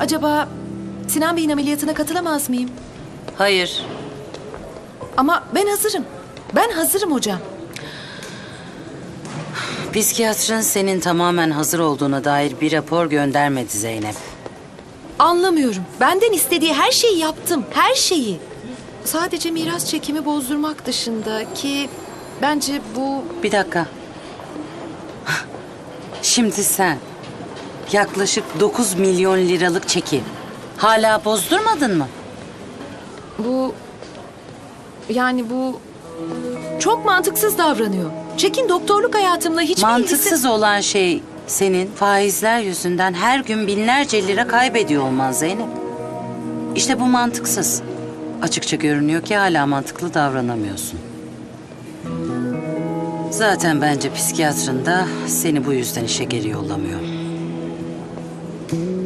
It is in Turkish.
Acaba Sinan Bey'in ameliyatına katılamaz mıyım? Hayır. Ama ben hazırım. Ben hazırım hocam. Psikiyatrın senin tamamen hazır olduğuna dair bir rapor göndermedi Zeynep. Anlamıyorum. Benden istediği her şeyi yaptım. Her şeyi. Sadece miras çekimi bozdurmak dışında ki bence bu Bir dakika. Şimdi sen yaklaşık 9 milyon liralık çeki hala bozdurmadın mı? bu yani bu çok mantıksız davranıyor. Çekin doktorluk hayatımla hiçbir ilgisi... Mantıksız olan şey senin faizler yüzünden her gün binlerce lira kaybediyor olman Zeynep. İşte bu mantıksız. Açıkça görünüyor ki hala mantıklı davranamıyorsun. Zaten bence psikiyatrın da seni bu yüzden işe geri yollamıyor. Mm-hmm.